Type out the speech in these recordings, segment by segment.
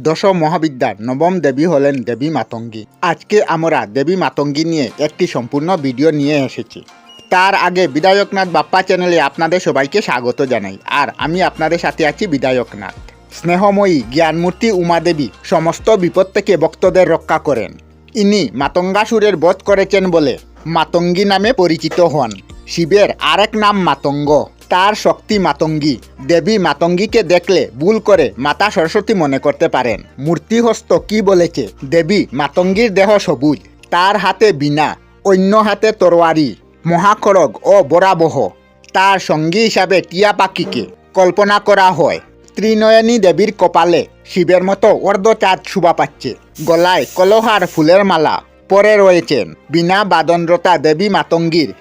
দশ মহাবিদ্যার নবম দেবী হলেন দেবী মাতঙ্গী। আজকে আমরা দেবী মাতঙ্গী নিয়ে একটি সম্পূর্ণ ভিডিও নিয়ে এসেছি। তার আগে বিধায়কনাথ বাপ্পা চ্যানেলে আপনাদের সবাইকে স্বাগত জানাই। আর আমি আপনাদের সাথে আছি বিধায়কনাথ। স্নেহময়ী জ্ঞানমূর্তি উমাদেবী সমস্ত বিপদ থেকে ভক্তদের রক্ষা করেন। ইনি মাতঙ্গাসুরের বধ করেছেন বলে মাতঙ্গী নামে পরিচিত হন। শিবের আরেক নাম মাতঙ্গ। তার শক্তি মাতঙ্গী। দেবী মাতঙ্গীকে দেখলে ভুল করে মাতা সরস্বতী মনে করতে পারেন। মূর্তিহস্ত কি বলেছে? দেবী মাতঙ্গীর দেহ সবুজ, তার হাতে বীণা, অন্য হাতে তরোয়ারি, মহাখড়গ ও বরাবহ। তার সঙ্গী হিসাবে টিয়া পাখিকে কল্পনা করা হয়। ত্রিনয়নী দেবীর কপালে শিবের মতো অর্ধচাঁদ শোভা পাচ্ছে। গলায় কলহার ফুলের মালা পরে রয়েছেন। বিনা বাদনরতা দেবী মাতঙ্গীর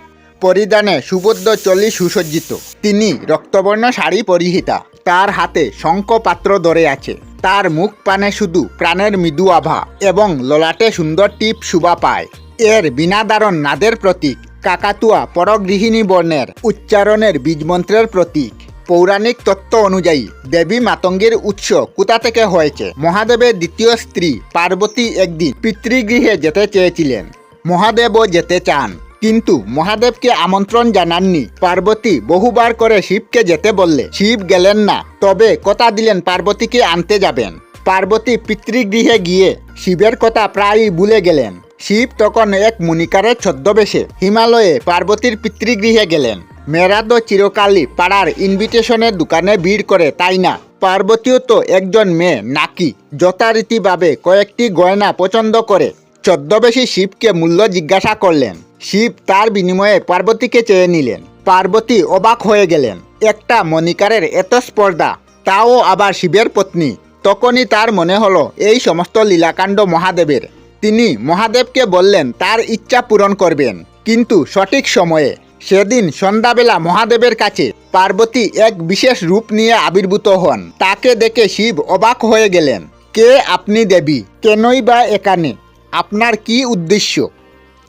পরিধানে সুবদ্ধ চল্লিশ সুসজ্জিত। তিনি রক্তবর্ণ শাড়ি পরিহিতা। তার হাতে শঙ্খ পাত্র ধরে আছে। তার মুখ পানে শুধু প্রাণের মৃদু আভা এবং ললাটে সুন্দর টিপ শুভা পায়। এর বিনাদারণ নাদের প্রতীক কাকাতুয়া পরগৃহিণী বর্ণের উচ্চারণের বীজমন্ত্রের প্রতীক। পৌরাণিক তত্ত্ব অনুযায়ী দেবী মাতঙ্গীর উৎস কোথা থেকে হয়েছে? মহাদেবের দ্বিতীয় স্ত্রী পার্বতী একদিন পিতৃগৃহে যেতে চেয়েছিলেন। মহাদেবও যেতে চান। কিন্তু মহাদেবকে আমন্ত্রণ জানাননি। পার্বতী বহুবার করে শিবকে যেতে বললে, শিব গেলেন না, তবে কথা দিলেন পার্বতীকে আনতে যাবেন। পার্বতী পিতৃগৃহে গিয়ে শিবের কথা প্রায়ই ভুলে গেলেন। শিব তখন এক মুনিকারের ছদ্মবেশে হিমালয়ে পার্বতীর পিতৃগৃহে গেলেন। মেয়েরা তো চিরকালই পাড়ার ইনভিটেশনের দোকানে ভিড় করে, তাই না? পার্বতীও তো একজন মেয়ে, নাকি? যথারীতিভাবে কয়েকটি গয়না পছন্দ করে ছদ্মবেশী শিবকে মূল্য জিজ্ঞাসা করলেন। শিব তার বিনিময়ে পার্বতীকে চেয়ে নিলেন। পার্বতী অবাক হয়ে গেলেন। একটা মনিকারের এত স্পর্ধা, তাও আবার শিবের পত্নী। তখনই তার মনে হলো, এই সমস্ত লীলাকাণ্ড মহাদেবের। তিনি মহাদেবকে বললেন, তার ইচ্ছা পূরণ করবেন। কিন্তু সঠিক সময়ে, সেদিন সন্ধ্যাবেলা মহাদেবের কাছে পার্বতী এক বিশেষ রূপ নিয়ে আবির্ভূত হন। তাকে দেখে শিব অবাক হয়ে গেলেন। কে আপনি দেবী? কেনই বা এখানে? আপনার কি উদ্দেশ্য?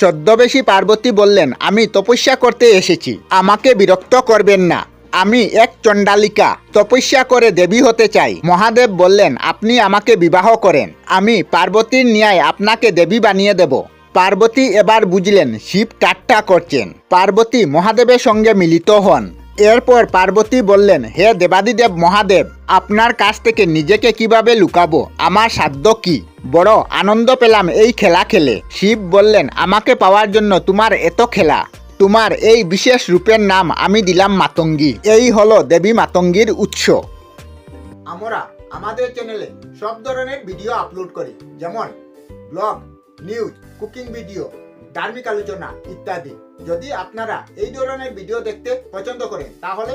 ছদ্মবেশী পার্বতী বললেন, আমি তপস্যা করতে এসেছি, আমাকে বিরক্ত করবেন না। আমি এক চণ্ডালিকা, তপস্যা করে দেবী হতে চাই। মহাদেব বললেন, আপনি আমাকে বিবাহ করেন, আমি পার্বতীর ন্যায় আপনাকে দেবী বানিয়ে দেব। পার্বতী এবার বুঝলেন, শিব ঠাট্টা করছেন। পার্বতী মহাদেবের সঙ্গে মিলিত হন। এরপর পার্বতী বললেন, হে দেবাদিদেব মহাদেব, আপনার কাছ থেকে নিজেকে কীভাবে লুকাবো? আমার সাধ্য কি? বড় আনন্দ পেলাম এই খেলা খেলে। শিব বললেন, আমাকে পাওয়ার জন্য তোমার এত খেলা। তোমার এই বিশেষ রূপের নাম আমি দিলাম মাতঙ্গী। এই হলো দেবী মাতঙ্গীর উৎস। আমরা আমাদের চ্যানেলে সব ধরনের ভিডিও আপলোড করি, যেমন ব্লগ, নিউজ, কুকিং ভিডিও, ধার্মিক আলোচনা ইত্যাদি। যদি আপনারা এই ধরনের ভিডিও দেখতে পছন্দ করেন, তাহলে